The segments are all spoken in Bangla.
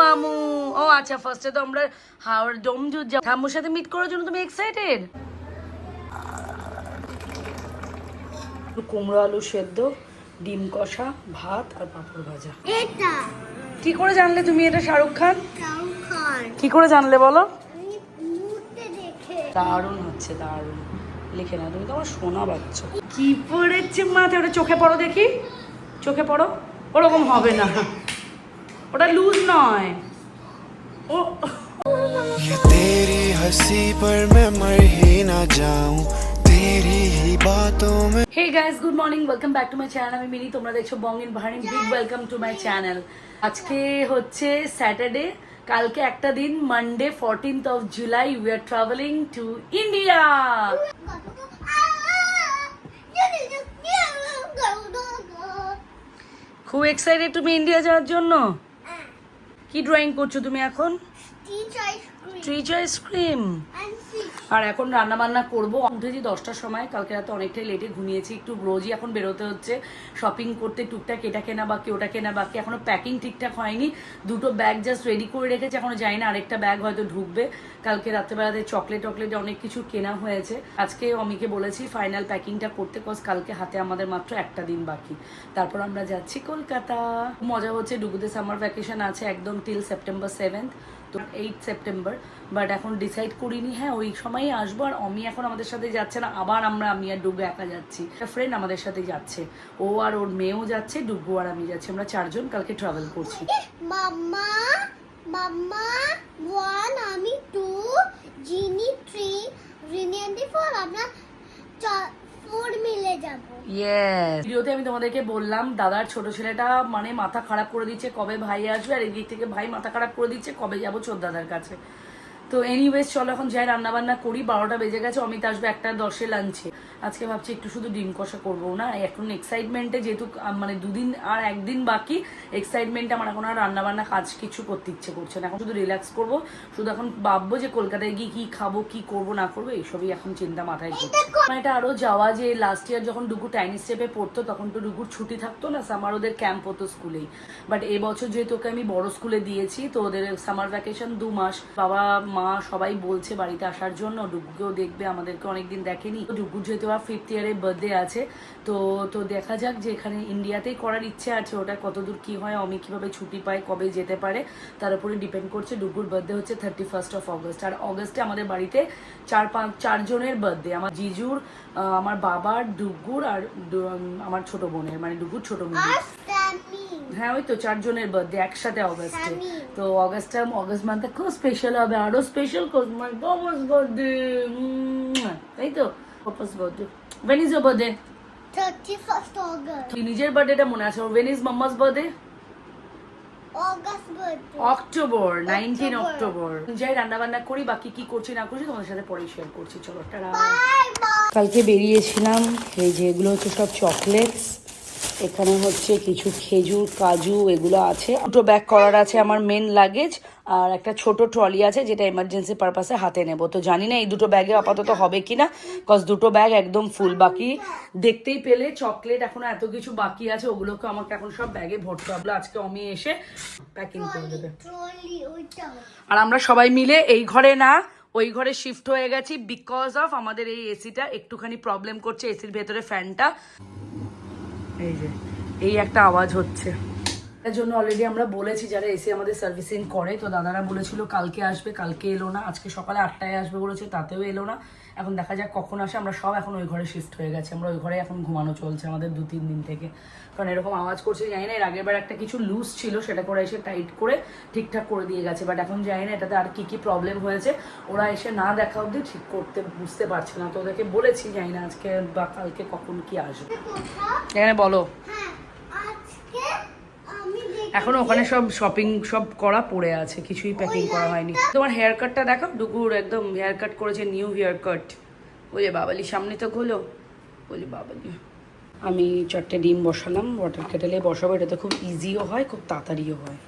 মামু। ও আচ্ছা ফার্স্টে তো আমরা হাওড় ডোমজুর যাব ঠাম্মুর সাথে মিট করার জন্য তুমি এক্সাইটেড কুমড়ো আলু সেদ্ধ ডিম কষা ভাত আর পাঁপড় ভাজা। এটা। কি করে জানলে তুমি এটা শাহরুখ খান? কি করে জানলে বলো? দারুণ হচ্ছে দারুণ। লিখে না তুমি তো আমার শোনা বাচ্চা। কি পড়েছে মাথায়? ওটা চোখে পড়ো দেখি। চোখে পড়ো। ওরকম হবে না। ওটা লুজ নয় ও ये तेरी हंसी पर मैं मर ही ना जाऊं तेरी ही बातों में hey guys good morning welcome back to my channel আমি মিনি তোমরা দেখছো Bong in ভারিন big welcome to my channel আজকে হচ্ছে স্যাটারডে কালকে একটা দিন Monday fourteenth of July we are travelling to India খুব এক্সাইটেড তুমি ইন্ডিয়া যাওয়ার জন্য কি ড্রয়িং করছ তুমি এখন? ট্রিচ আইসক্রিম আর এখন রান্না বান্না করব। উঠেছি দশটার সময়, কালকে রাতে অনেকটাই লেটে ঘুমিয়েছি, একটু রোজই এখন বেরোতে হচ্ছে। শপিং করতে টুকটাক এটা কেনা বাকি, ওটা কেনা বাকি, এখনও প্যাকিং ঠিকঠাক হয়নি। দুটো ব্যাগ জাস্ট রেডি করে রেখেছে, এখনও যাই না, আরেকটা ব্যাগ হয়তো ঢুকবে। কালকে রাত্রেবেলাতে চকলেট টকলেট অনেক কিছু কেনা হয়েছে। আজকে অমিকে বলেছি ফাইনাল প্যাকিংটা করতে কজ কালকে হাতে আমাদের মাত্র একটা দিন বাকি। তারপর আমরা যাচ্ছি কলকাতা। মজা হচ্ছে ডুগুতে সামার ভ্যাকেশন আছে একদম till September seventh to eight September but এখন ডিসাইড করিনি হ্যাঁ ওই সময়ই আসব, আর অমি এখন আমাদের সাথে যাচ্ছে না, আবার আমরা, আমি আর ডুব একা যাচ্ছি। একটা ফ্রেন্ড আমাদের সাথে যাচ্ছে, ও আর ওর মেয়েও যাচ্ছে ডুবু আর আমি যাচ্ছি, আমরা চারজন কালকে ট্রাভেল করছি। মাম্মা মাম্মা ওয়ান আমি two Jini three Rini aunty four আমরা ফোর মিলে যাব ইয়েস ভিডিওতে আমি তোমাদেরকে বললাম, দাদার ছোট ছেলেটা মানে মাথা খারাপ করে দিচ্ছে কবে ভাই আসবে, আর এদিক থেকে ভাই মাথা খারাপ করে দিচ্ছে কবে যাব দাদার কাছে। তো এনিওয়েজ চলো এখন যাই রান্না বান্না করি। বারোটা বেজে গেছে, অমিত আসবে একটা দশে লাঞ্চে আজকে ভাবছি একটু শুধু ডিম কষা করব না। এখন এক্সাইটমেন্টে যেহেতু মানে দুদিন আর একদিন বাকি এক্সাইটমেন্টে আমার এখন আর রান্না বান্না কাজ কিছু করতে ইচ্ছে করছে না। এখন শুধু রিল্যাক্স করব। শুধু এখন ভাববো যে কলকাতায় গিয়ে কি খাব, কি করব, না করব, এইসবই এখন চিন্তা মাথায় করছে। মানে এটা আরও যাওয়া যে লাস্ট ইয়ার যখন ডুগু টাইনি স্টেপে পড়তো, তখন তো ডুকুর ছুটি থাকতো না সামার ওদের ক্যাম্প হতো স্কুলেই। বাট এবছর যেহেতু ওকে আমি বড় স্কুলে দিয়েছি, তো ওদের সামার ভ্যাকেশন দু মাস। বাবা, মা সবাই বলছে বাড়িতে আসার জন্য। ডুগুকেও দেখবে আমাদেরকে অনেকদিন দেখেনি। ডুগুর যেহেতু আর ফিফথ ইয়ারের বার্থডে আছে তো তো দেখা যাক যে এখানে ইন্ডিয়াতেই করার ইচ্ছে আছে ওটা কতদূর কি হয় অমি কীভাবে ছুটি পায় কবে যেতে পারে তার উপরে ডিপেন্ড করছে। ডুগুর বার্থডে হচ্ছে থার্টি ফার্স্ট অফ অগস্ট আর অগস্টে আমাদের বাড়িতে চার পাঁচ চারজনের বার্থডে আমার জিজুর আমার বাবার ডুগুর আর আমার ছোট বোনের মানে ডুগুর ছোট স্যামি হ্যাঁ ওই তো চারজনের বার্থডে একসাথে অগস্টে। তো অগস্টে অগস্ট মান্থে খুব স্পেশাল হবে আরও স্পেশাল মাই বাবাস বার্থডে তাই তো when is your birthday thirty first August কি নিজের বার্থডেটা মনে আছে is mumma's birthday August birthday October nineteen October. October যাই রান্না বান্না করি বাকি কি করছি না করছি তোমাদের সাথে পরে শেয়ার করছি। চলো টাটা। কালকে বেরিয়েছিলাম এই যে এগুলো হচ্ছে সব চকলেটস এখানে হচ্ছে কিছু খেজুর কাজু এগুলো আছে। দুটো ব্যাগ করার আছে আমার মেন লাগেজ আর একটা ছোট ট্রলি আছে, যেটা এমার্জেন্সি পারপাসে হাতে নেব। তো জানি না এই দুটো ব্যাগে আপাতত হবে কি না কজ দুটো ব্যাগ একদম ফুল বাকি। দেখতেই পেলে চকলেট এখনও এত কিছু বাকি আছে, ওগুলোকে আমাকে এখন সব ব্যাগে ভরতে হবে। আজকে অমি এসে প্যাকিং করে দেবে। আর আমরা সবাই মিলে এই ঘরে না, ওই ঘরে শিফট হয়ে গেছি বিকজ অফ আমাদের এই এসিটা একটুখানি প্রবলেম করছে এসির ভেতরে ফ্যানটা এই যে, এই একটা আওয়াজ হচ্ছে। তার জন্য অলরেডি আমরা বলেছি যারা এসে আমাদের সার্ভিসিং করে তো দাদারা বলেছিল কালকে আসবে কালকে এলো না আজকে সকালে আটটায় আসবে বলেছে তাতেও এলো না। এখন দেখা যাক কখন আসে আমরা সব এখন ওই ঘরে শিফট হয়ে গেছে আমরা ওই ঘরে এখন ঘুমানো চলছে আমাদের দু তিন দিন থেকে। কারণ এরকম আওয়াজ করছে জানি না এর আগের বার একটা কিছু লুজ ছিল সেটা করে এসে টাইট করে ঠিকঠাক করে দিয়ে গেছে বাট এখন জানি না এটাতে আর কি কি প্রবলেম হয়েছে ওরা এসে না দেখা অবধি ঠিক করতে বুঝতে পারছে না তো ওদেরকে বলেছি জানি না আজকে বা কালকে কখন কি আসবে। এখানে বলো। হ্যাঁ এখনও ওখানে সব শপিং সব করা পড়ে আছে, কিছুই প্যাকিং করা হয়নি। তোমার হেয়ার কাটটা দেখো ডুকুর একদম হেয়ার কাট করেছে নিউ হেয়ার কাট ওই বাবালি, সামনে তো খোলো। বলি বাবালি। আমি চারটে ডিম বসালাম ওয়াটার কেটেলে বসাবো এটাতে খুব ইজিও হয়, খুব তাড়াতাড়িও হয়।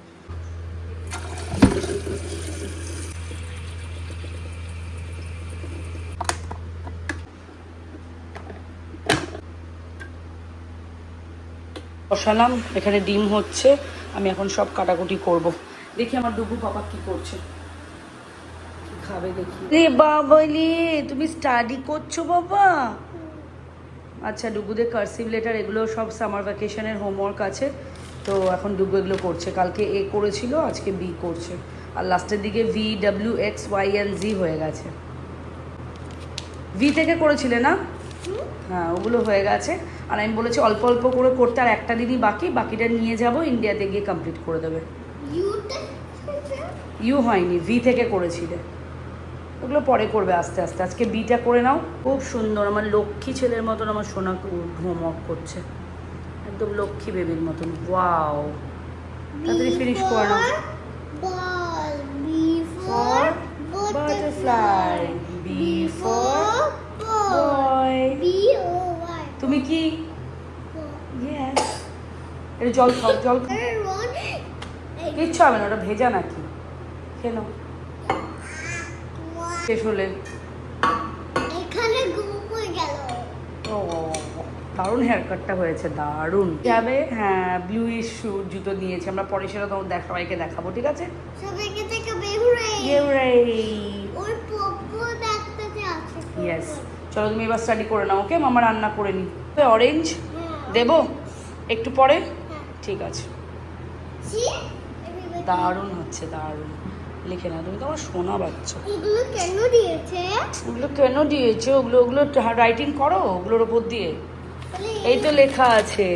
বসালাম, এখানে ডিম হচ্ছে। আমি এখন সব কাটাকুটি করব। দেখি আমার ডুবু পাপা কি করছে। খাবে দেখি। রে বাবলি তুমি স্টাডি করছ বাবা। আচ্ছা ডুগুদের কার্সিভ লেটার এগুলো সব সামার ভ্যাকেশনের হোমওয়ার্ক আছে। তো এখন ডুগু এগুলো করছে। কালকে এ করেছিল, আজকে বি করছে। আর লাস্টের দিকে V W X Y and Z হয়ে গেছে। ভি থেকে করেছিলে না? হ্যাঁ ওগুলো হয়ে গেছে। আর আমি বলেছি অল্প অল্প করে করতে আর একটা দিনই বাকি বাকিটা নিয়ে যাব ইন্ডিয়াতে গিয়ে কমপ্লিট করে দেবে। ইউ হয়নি ভি থেকে করেছিলে ওগুলো পরে করবে আস্তে আস্তে। আজকে বিটা করে নাও। খুব সুন্দর আমার লক্ষ্মী ছেলের মতন আমার সোনা হোমওয়ার্ক করছে। একদম লক্ষ্মী বেবির মতন। ওয়াও তাড়াতাড়ি ফিনিশ করে নাও। বাটারফ্লাই বি ফর বয় তুমি কি? এটা জল খাও জল খাও। কিচ্ছু হবে না ওটা ভেজা নাকি? কেন শেষ হলে। এখানে গেল। ও দারুণ হেয়ার কাটটা হয়েছে দারুণ। যাবে? হ্যাঁ ব্লুইশ শু জুতো নিয়েছে আমরা পরে সেটা তোমার দেখ সবাইকে দেখাবো ঠিক আছে? সবাইকে ওর দেখতে আছে ইয়েস চলো তুমি এবার স্টাডি করে নাও ওকে মামা রান্না করে নি। অরেঞ্জ। দেবো? একটু পরে। ঠিক আছে। দারুণ হচ্ছে দারুণ। লিখে না তুমি তো আমার শোনা বাচ্চা। এগুলো কেন দিয়েছে? ওগুলো কেন দিয়েছে? ওগুলো ওগুলো রাইটিং করো ওগুলোর ওপর দিয়ে। এই তো লেখা আছে।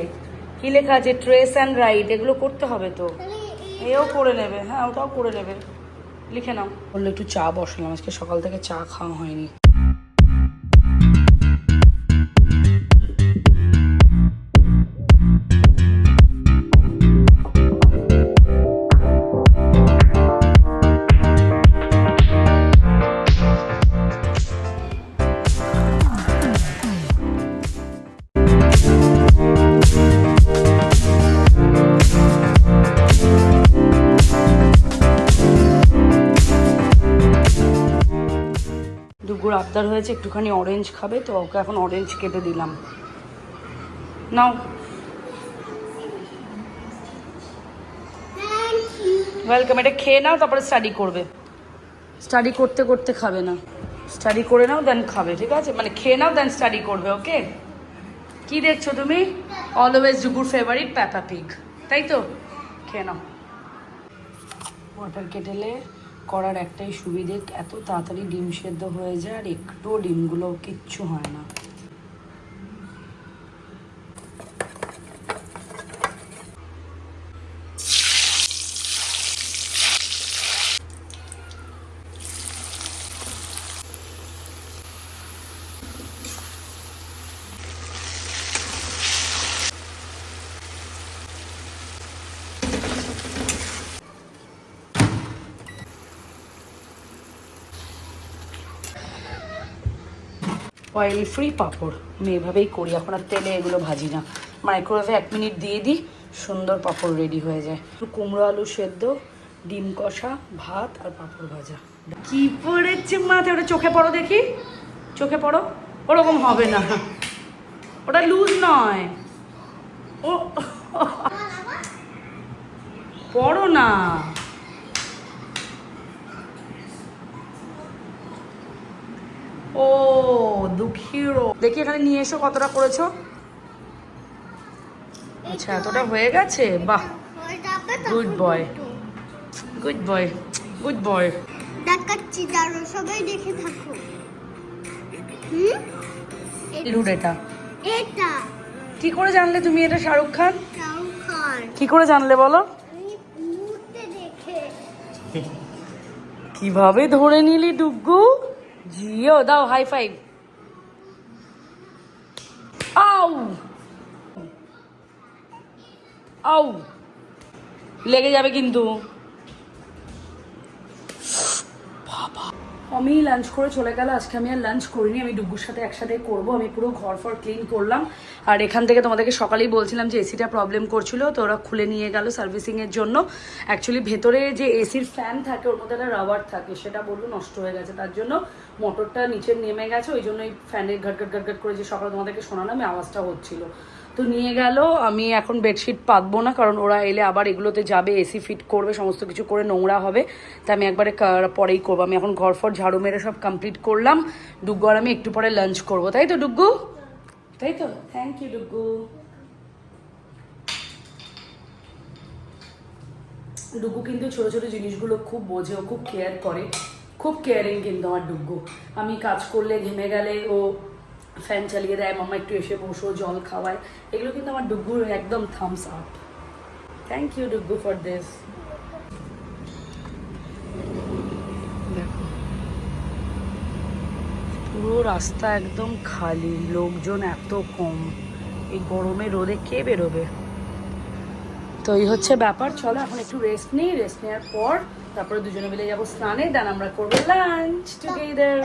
কি লেখা আছে? ট্রেস অ্যান্ড রাইট এগুলো করতে হবে তো। এও করে নেবে হ্যাঁ ওটাও করে নেবে। লিখে নাও। বলল একটু চা বসালাম আজকে সকাল থেকে চা খাওয়া হয়নি। আবদার হয়েছে, একটুখানি অরেঞ্জ খাবে, তো ওকে এখন অরেঞ্জ কেটে দিলাম। নাও। ওয়েলকাম এটা খেয়ে নাও, তারপরে স্টাডি করবে। স্টাডি করতে করতে খাবে না। স্টাডি করে নাও দেন খাবে, ঠিক আছে? মানে খেয়ে নাও দেন স্টাডি করবে ওকে কি দেখছ তুমি? অলওয়েজ জুগুর ফেভারিট প্যাপা পিক তাই তো? খেয়ে নাও। ওয়াটার কেটেলে করার একটাই সুবিধে, এত তাড়াতাড়ি ডিম সেদ্ধ হয়ে যায় আর একটুও ডিমগুলো কিচ্ছু হয় না। অয়েল ফ্রি পাঁপড়। আমি এভাবেই করি, এখন আর তেলে এগুলো ভাজি না। মাইক্রোওয়েভে এক মিনিট দিয়ে দিই, সুন্দর পাঁপড় রেডি হয়ে যায়। কুমড়ো আলু সেদ্ধ, ডিম কষা, ভাত আর পাঁপড় ভাজা। কি পড়েছে মাথায়, ওটা চোখে পড়ো দেখি। চোখে পড়ো, ওরকম হবে না। ওটা লুজ নয়। ও, পড়ো না। ও দুঃখীরো দেখি এখানে নিয়ে এসো কতটা করেছ। আচ্ছা এতটা হয়ে গেছে? বাহ। গুড. দুটো। গুড বয় গুড বয় দেখাচ্ছি দাঁড়ো সবাই দেখে থাকো। হুম? রুড এটা। এটা। কি করে জানলে তুমি এটা শাহরুখ খান? কি করে জানলে বলো? কীভাবে ধরে নিলি ডুগ্গু জিও, দাও হাই ফাইভ আউ! আউ! লেগে যাবে কিন্তু। বাবা। আমি লাঞ্চ করে চলে গেল, আজকে আমি আর লাঞ্চ করিনি, আমি ডুবুর সাথে একসাথে করব, আমি পুরো ঘর ফর ক্লিন করলাম। আর এখান থেকে তোমাদেরকে সকালেই বলছিলাম যে এসিটা প্রবলেম করছিল, তো ওরা খুলে নিয়ে গেল সার্ভিসিংয়ের জন্য। অ্যাকচুয়ালি ভেতরে যে এসির ফ্যান থাকে, ওর মধ্যে একটা রাবার থাকে, সেটা বলল নষ্ট হয়ে গেছে, তার জন্য মোটরটা নিচে নেমে গেছে, ওই জন্য এই ফ্যানের ঘট ঘট ঘট করে যে সকালে তোমাদেরকে শোনালাম, এই আওয়াজটা হচ্ছিল। তো নিয়ে গেল, আমি এখন বেডশিট পাতবো না, কারণ ওরা এলে আবার এগুলোতে যাবে, এসি ফিট করবে, সমস্ত কিছু করে নোংরা হবে। তা আমি একবারে পরেই করব। আমি এখন ঘর ফর ঝাড়ু মেরে সব কমপ্লিট করলাম। ডুগ্গু আর আমি একটু পরে লাঞ্চ করব। তাই তো ডুগ্গু তাই তো? থ্যাংক ইউ ডুগ্গু ডুগু কিন্তু ছোট ছোট জিনিসগুলো খুব বোঝে, ও খুব কেয়ার করে। খুব কেয়ারিং কিন্তু আমার ডুগু। আমি কাজ করলে ঘেমে গেলে ও ফ্যান চালিয়ে দেয় মামা একটু এসে বসো, জল খাওয়ায়। এগুলো কিন্তু আমার ডুগুর একদম thumbs up thank you Dugu for this পুরো রাস্তা একদম খালি, লোকজন এত কম। এই গরমে রোদে কে বেরোবে? তো এই হচ্ছে ব্যাপার। চলো এখন একটু রেস্ট নিই। রেস্ট নেওয়ার পর তারপরে দুজনে মিলে যাব স্নানে দেন আমরা করব লাঞ্চ টুগেদার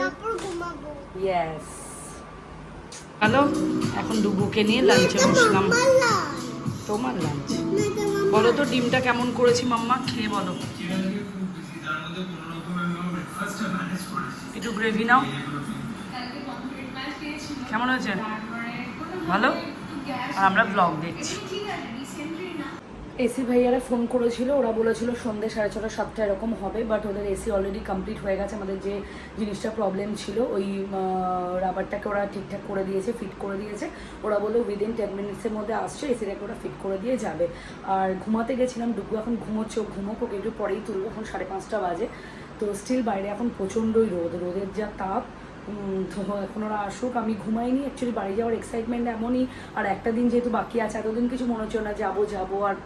ইয়েস হ্যালো এখন ডুবুকে নিয়ে লাঞ্চে বসলাম। তোমার লাঞ্চ বলো তো ডিমটা কেমন করেছি মাম্মা? খেয়ে বলো। একটু গ্রেভি নাও। কেমন হয়েছে? ভালো? আর আমরা ব্লগ দেখছি। এসি ভাইয়ারা ফোন করেছিল, ওরা বলেছিল সন্ধ্যে সাড়ে ছটা, সাতটা এরকম হবে বাট ওদের এসি অলরেডি কমপ্লিট হয়ে গেছে, আমাদের যে জিনিসটা প্রবলেম ছিল, ওই রাবারটাকে ওরা ঠিকঠাক করে দিয়েছে ফিট করে দিয়েছে। ওরা বলল উইদিন টেন মিনিটসের মধ্যে আসছে, এসিটাকে ওরা ফিট করে দিয়ে যাবে। আর ঘুমাতে গেছিলাম, ডুগু এখন ঘুমোচ্ছে ঘুমোক, ওকে একটু পরেই তুলবো, এখন সাড়ে পাঁচটা বাজে। তো স্টিল বাইরে এখন প্রচণ্ডই রোদ, রোদের যা তাপ তো এখন ওরা আসুক, আমি ঘুমাইনি অ্যাকচুয়ালি বাড়ি যাওয়ার এক্সাইটমেন্ট এমনই, আর একটা দিন যেহেতু বাকি আছে, এতদিন কিছু মনে হচ্ছিল না, যাব যাব, আর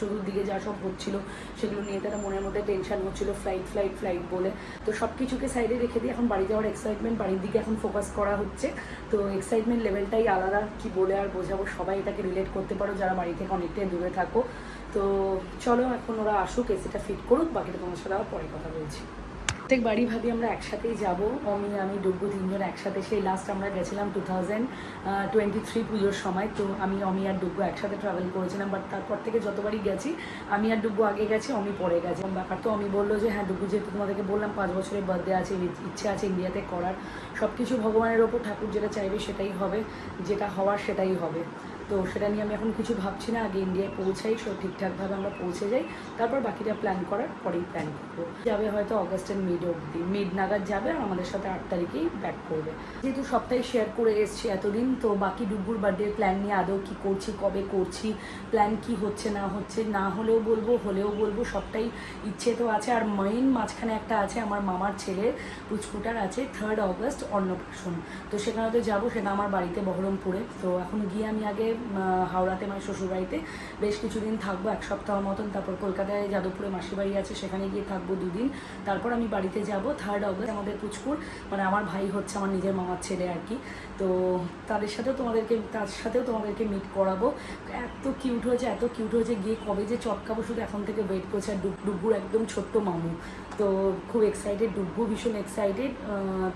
চতুর্দিকে যা সব হচ্ছিল, সেগুলো নিয়ে তারা মনের মধ্যে টেনশন হচ্ছিল ফ্লাইট ফ্লাইট ফ্লাইট বলে। তো সব কিছুকে সাইডে রেখে দিয়ে এখন বাড়ি যাওয়ার এক্সাইটমেন্ট বাড়ির দিকে এখন ফোকাস করা হচ্ছে। তো এক্সাইটমেন্ট লেভেলটাই আলাদা, কি বলে আর বোঝাবো, সবাই এটাকে রিলেট করতে পারো, যারা বাড়ি থেকে অনেকটাই দূরে থাকো। তো চলো, এখন ওরা আসুক এসিটা ফিট করুক, বাকিটা তোমার সাথে আবার পরে কথা বলছি। প্রত্যেক বাড়ি ভাবি আমরা একসাথেই যাব। অমি, আমি ডুব্বু তিনজন একসাথে। সেই লাস্ট আমরা গেছিলাম টু থাউজেন্ড টোয়েন্টি থ্রি পুজোর সময়। তো আমি, অমি আর ডুব্বু একসাথে ট্রাভেল করেছিলাম বাট তারপর থেকে যতবারই গেছি, আমি আর ডুব্বু আগে গেছি, অমি পরে গেছে। ব্যাপার তো অমি বলল যে হ্যাঁ ডুব্বু যেহেতু তোমাদেরকে বললাম, পাঁচ বছরের বার্থডে আছে, ইচ্ছে আছে ইন্ডিয়াতে করার। সব কিছু ভগবানের ওপর ঠাকুর যেটা চাইবে সেটাই হবে, যেটা হওয়ার সেটাই হবে। তো সেটা নিয়ে আমি এখন কিছু ভাবছি না, আগে ইন্ডিয়ায় পৌঁছাই, সব ঠিকঠাকভাবে আমরা পৌঁছে যাই, তারপর বাকিটা প্ল্যান করার পরেই প্ল্যান করব। যাবে হয়তো অগস্টের মিড অবধি মিড নাগাদ যাবে, আর আমাদের সাথে আট তারিখেই ব্যাক করবে। যেহেতু সবটাই শেয়ার করে এসছি এতদিন, তো বাকি ডুব্বুর বার্থডে প্ল্যান নিয়ে আদৌ কী করছি, কবে করছি প্ল্যান কি হচ্ছে, না হচ্ছে, না হলেও বলব হলেও বলব, সবটাই ইচ্ছে তো আছে। আর মেইন মাঝখানে একটা আছে, আমার মামার ছেলে, পুচকুটার আছে থার্ড অগস্ট অন্নপ্রাশন। তো সেখানে তো যাব, সেটা আমার বাড়িতে বহরমপুরে। তো এখন গিয়ে আমি আগে হাওড়াতে মানে শ্বশুরবাড়িতে বেশ কিছুদিন থাকব, এক সপ্তাহ মতন। তারপর কলকাতায় যাদবপুরে মাসির বাড়ি আছে, সেখানে গিয়ে থাকব দুদিন। তারপর আমি বাড়িতে যাব থার্ড অগস্ট আমাদের পুচকুর মানে আমার ভাই হচ্ছে আমার নিজের মামার ছেলে আর কি। তো তাদের সাথেও তোমাদেরকে, তার সাথেও তোমাদেরকে মিট করাবো। এত কিউট হয়েছে, এত কিউট হয়েছে, গিয়ে কবে যে চটকাবো, শুধু এখন থেকে ওয়েট করছে। আর ডুব- ডুব্বুর একদম ছোট্ট মামু। তো খুব এক্সাইটেড ডুব্বু ভীষণ এক্সাইটেড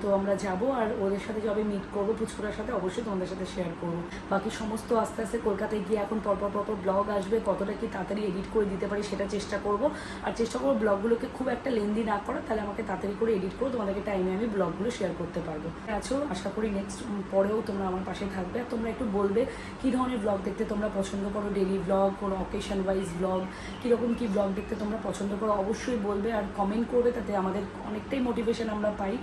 তো আমরা যাব, আর ওদের সাথে যবে মিট করব পুচকুরার সাথে, অবশ্যই তোমাদের সাথে শেয়ার করব। বাকি সমস্ত আস্তে আস্তে কলকাতায় গিয়ে এখন পরপর পরপর ব্লগ আসবে, কতটা কি তাড়াতাড়ি এডিট করে দিতে পারি সেটা চেষ্টা করব। আর চেষ্টা করব ব্লগগুলোকে খুব একটা লেন্দি না করা, তাহলে আমাকে তাড়াতাড়ি করে এডিট করে তোমাদেরকে টাইমে আমি ব্লগগুলো শেয়ার করতে পারব। আছো? আশা করি নেক্সট পরেও তোমরা আমার পাশে থাকবে। আর তোমরা একটু বলবে, কী ধরনের ব্লগ দেখতে তোমরা পছন্দ করো? ডেলি ব্লগ কোনো অকেশন ওয়াইজ ব্লগ কীরকম কী ব্লগ দেখতে তোমরা পছন্দ করো? অবশ্যই বলবে আর কমেন্ট করবে, তাতে আমাদের অনেকটাই মোটিভেশন আমরা পাই।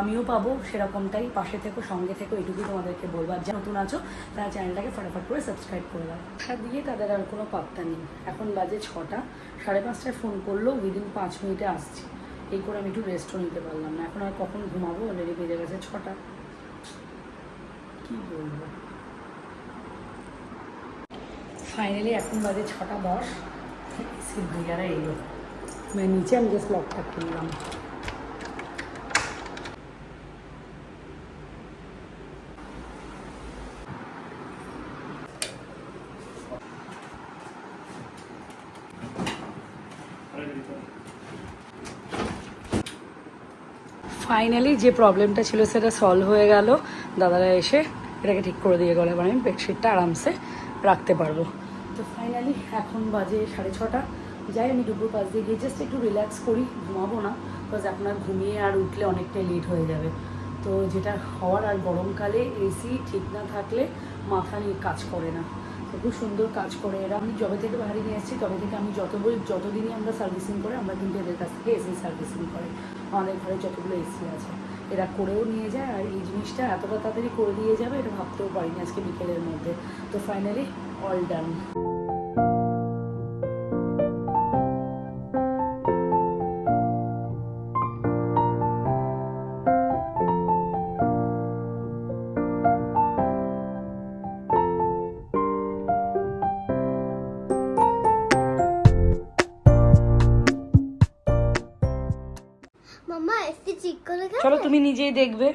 আমিও পাবো সেরকমটাই, পাশে থেকো, সঙ্গে থেকো, এটুকুই তোমাদেরকে বলব আর যারা নতুন আছো, তারা চ্যানেলটাকে ফটাফট করে সাবস্ক্রাইব করে দাও। আর দিয়ে তাদের আর কোনো পাত্তা নেই। এখন বাজে ছটা, সাড়ে পাঁচটায় ফোন করল উইদিন পাঁচ মিনিটে আসছি। এই করে আমি একটু রেস্টও নিতে পারলাম না। এখন আর কখন ঘুমাবো? অলরেডি বেজে গেছে ছটা। কি বলব? ফাইনালি এখন বাজে ছটা দশ। সিট ভাইয়ারা এলো। মানে নিচে আমি জাস্ট লকটা খুললাম। ফাইনালি যে প্রবলেমটা ছিল সেটা সলভ হয়ে গেল। দাদারা এসে এটাকে ঠিক করে দিয়ে গেল, এবার আমি বেডশিটটা আরামসে রাখতে পারব। তো ফাইনালি এখন বাজে সাড়ে ছটা। যাই আমি দুপুর পাশ দিয়ে গিয়ে জাস্ট একটু রিল্যাক্স করি, ঘুমাবো না বিকজ আপনার ঘুমিয়ে আর উঠলে অনেকটাই লেট হয়ে যাবে। তো যেটা হওয়ার আর গরমকালে এসি ঠিক না থাকলে মাথা নিয়ে কাজ করে না। খুব সুন্দর কাজ করে। এরা আমি যবে থেকে বাইরে নিয়ে এসেছি, তবে থেকে আমি যত বই, যতদিনই আমরা সার্ভিসিং করে, আমরা কিন্তু এদের কাছ থেকে এসি সার্ভিসিং করে। আমাদের ঘরে যতগুলো এসি আছে, এরা করেও নিয়ে যায় আর এই জিনিসটা এতটা তাড়াতাড়ি করে দিয়ে যাবে, এটা ভাবতেও পারিনি আজকে বিকেলের মধ্যে। তো ফাইনালি অল ডান চলো তুমি নিজেই দেখবে।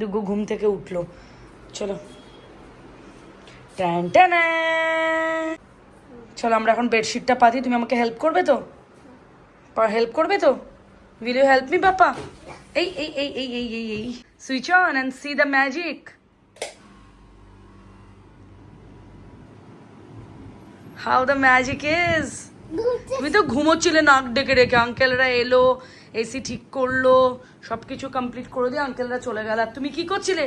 দুগু ঘুম থেকে উঠল। চলো। ট্যান ট্যানা। চলো আমরা এখন বেডশিটটা পাতি তুমি আমাকে হেল্প করবে তো? হেল্প করবে তো? উইল ইউ হেল্প মি বাপা এই এই এই এই এই এই এই। Switch on and see the magic how the magic is তুমি তো ঘুমোচ্ছিলে নাক ডেকে ডেকে আঙ্কেলরা এলো। এসি ঠিক করল সব কিছু কমপ্লিট করে দিয়ে আঙ্কেলরা চলে গেল। আর তুমি কি করছিলে?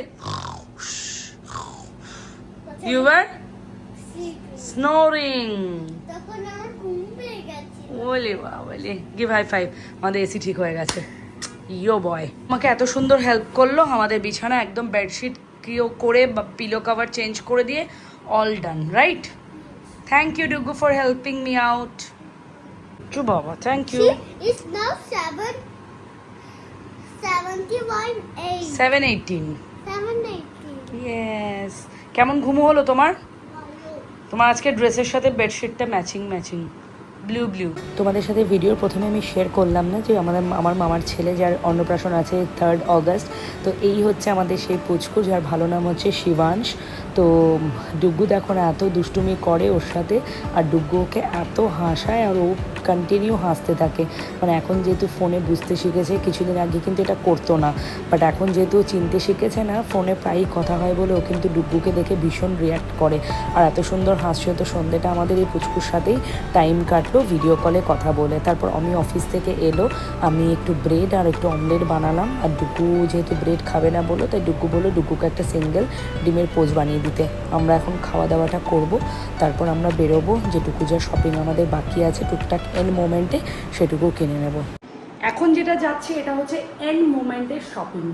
ইউ আর স্নোরিং ঘুম পেয়ে ওলে গিভ হাই ফাইভ আমাদের এসি ঠিক হয়ে গেছে। ইয়ো বয় আমাকে এত সুন্দর হেল্প করল আমাদের বিছানা একদম বেডশিট কিও করে বা পিলো কভার চেঞ্জ করে দিয়ে all done right thank you Dugu for helping me out to বাবা thank you See, it's now seven, seventy-one, eight, seven eighteen seven, eighteen. কেমন ঘুমো হলো তোমার? তোমার আজকে ড্রেসের সাথে বেডশিটটা ম্যাচিং ম্যাচিং ব্লু ব্লু তোমাদের সাথে ভিডিওর প্রথমে আমি শেয়ার করলাম না যে আমাদের আমার মামার ছেলে যার অন্নপ্রাশন আছে থার্ড অগস্ট তো এই হচ্ছে আমাদের সেই পুচকু যার ভালো নাম হচ্ছে শিবাংশ। তো ডুগ্গু দেখো না, এত দুষ্টুমি করে ওর সাথে আর ডুগ্গু ওকে এত হাসায় আর ও কন্টিনিউ হাসতে থাকে। মানে এখন যেহেতু ফোনে বুঝতে শিখেছে, কিছুদিন আগে কিন্তু এটা করতো না। বাট এখন যেহেতু চিনতে শিখেছে না ফোনে প্রায়ই কথা হয় বলে ও কিন্তু ডুগ্গুকে দেখে ভীষণ রিয়াক্ট করে। আর এত সুন্দর হাসছে তো সন্ধ্যেটা আমাদের এই পুচকুর সাথেই টাইম কাটলো ভিডিও কলে কথা বলে। তারপর আমি অফিস থেকে এলো, আমি একটু ব্রেড আর একটু অমলেট বানালাম। আর ডুগু যেহেতু ব্রেড খাবে না বলো তাই ডুগু বলল ডুগুকে একটা সিঙ্গেল ডিমের পোজ বানিয়ে দিতে আমরা এখন খাওয়া দাওয়াটা করব, তারপর আমরা বেরোবো, যেটুকু যা শপিং আমাদের বাকি আছে টুকটাক এন মোমেন্টে সেটুকু কিনে নেব। এখন যেটা যাচ্ছে, এটা হচ্ছে এন মোমেন্টের শপিং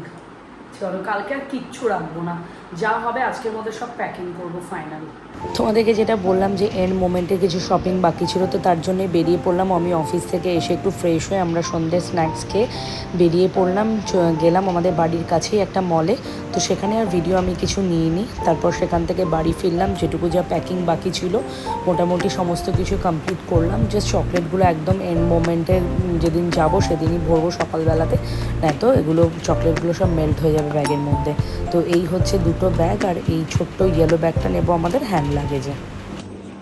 চলো, কালকে আর কিচ্ছু রাখব না। যা হবে আজকের মধ্যে সব প্যাকিং করব ফাইনালি তোমাদেরকে যেটা বললাম যে এন্ড মোমেন্টে কিছু শপিং বাকি ছিল, তো তার জন্যই বেরিয়ে পড়লাম। আমি অফিস থেকে এসে একটু ফ্রেশ হয়ে আমরা সন্ধ্যে স্ন্যাক্স খেয়ে বেরিয়ে পড়লাম। গেলাম আমাদের বাড়ির কাছেই একটা মলে তো সেখানে আর ভিডিও আমি কিছু নিইনি। তারপর সেখান থেকে বাড়ি ফিরলাম। যেটুকু যা প্যাকিং বাকি ছিল, মোটামুটি সমস্ত কিছু কমপ্লিট করলাম। জাস্ট চকলেটগুলো একদম এন্ড মোমেন্টে যেদিন যাব সেদিনই ভরবো সকালবেলাতে। নয়তো এগুলো চকলেটগুলো সব মেল্ট হয়ে যাবে। ব্যাগের মধ্যে। তো এই হচ্ছে দুটো ব্যাগ আর এই ছোট্ট ইয়েলো ব্যাগটা নেব আমাদের হ্যান্ড লাগেজে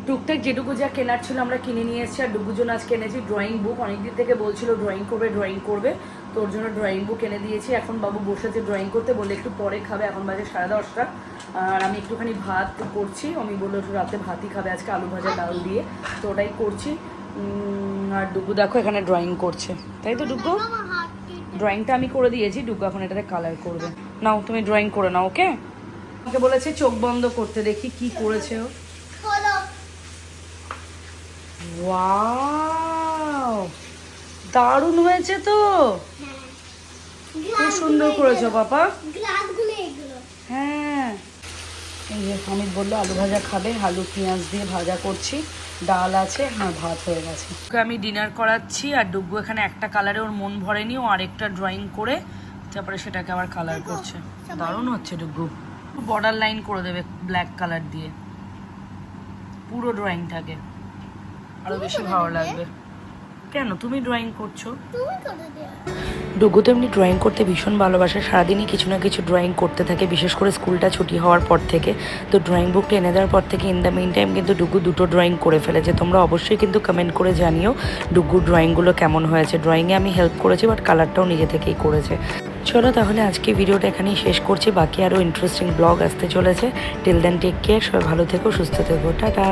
টুকটাক যেটুকু যা কেনার ছিল আমরা কিনে নিয়ে এসেছি, আর ডুগুজন আজ কিনেছি ড্রয়িং বুক অনেকদিন থেকে বলছিল ড্রয়িং করবে ড্রয়িং করবে। তো ওর জন্য ড্রয়িং বুক এনে দিয়েছি। এখন বাবু বসেছে ড্রয়িং করতে বলে একটু পরে খাবে, এখন বাজে সাড়ে দশটা। আর আমি একটুখানি ভাত করছি। আমি বলল একটু রাতে ভাতই খাবে, আজকে আলু ভাজা ডাল দিয়ে। তো ওটাই করছি। আর ডুগু দেখো এখানে ড্রয়িং করছে। তাই তো হাতটি ড্রয়িংটা আমি করে দিয়েছি ডুগু এখন এটাতে কালার করবে। নাও তুমি ড্রয়িং করে নাও ওকে আমাকে বলেছে চোখ বন্ধ করতে দেখি কি করেছে ও। দারুণ হয়েছে তো। খুব সুন্দর করেছ বাবা হ্যাঁ। এই যে অমিত বলল আলু ভাজা খাবে আলু পেঁয়াজ দিয়ে ভাজা করছি। ডাল আছে হ্যাঁ ভাত হয়ে গেছে। ওকে আমি ডিনার করাচ্ছি আর ডুব্বু এখানে একটা কালারে ওর মন ভরেনি ও আরেকটা ড্রয়িং করে তারপরে সেটাকে আবার কালার করছে। দারুণ হচ্ছে ডুব্বু। বর্ডার লাইন করে দেবে ব্ল্যাক কালার দিয়ে। পুরো ড্রয়িংটাকে আরও বেশি ভালো লাগবে। কেন? তুমি ড্রয়িং করছ? ডুগু তো এমনি ড্রয়িং করতে ভীষণ ভালোবাসে। সারাদিনই কিছু না কিছু ড্রয়িং করতে থাকে বিশেষ করে স্কুলটা ছুটি হওয়ার পর থেকে। তো ড্রয়িং বুকটা এনে দেওয়ার পর থেকে ইন দ্য মেইন টাইম কিন্তু ডুগু দুটো ড্রয়িং করে ফেলেছে। তোমরা অবশ্যই কিন্তু কমেন্ট করে জানিও ডুগুর ড্রয়িংগুলো কেমন হয়েছে। ড্রয়িংয়ে আমি হেল্প করেছি বাট কালারটাও নিজে থেকেই করেছে। চলো তাহলে আজকে ভিডিওটা এখানেই শেষ করছি। বাকি আরও ইন্টারেস্টিং ব্লগ আসতে চলেছে। টিল দেন টেক কেয়ার সবাই ভালো থেকো সুস্থ থেকো। টাটা!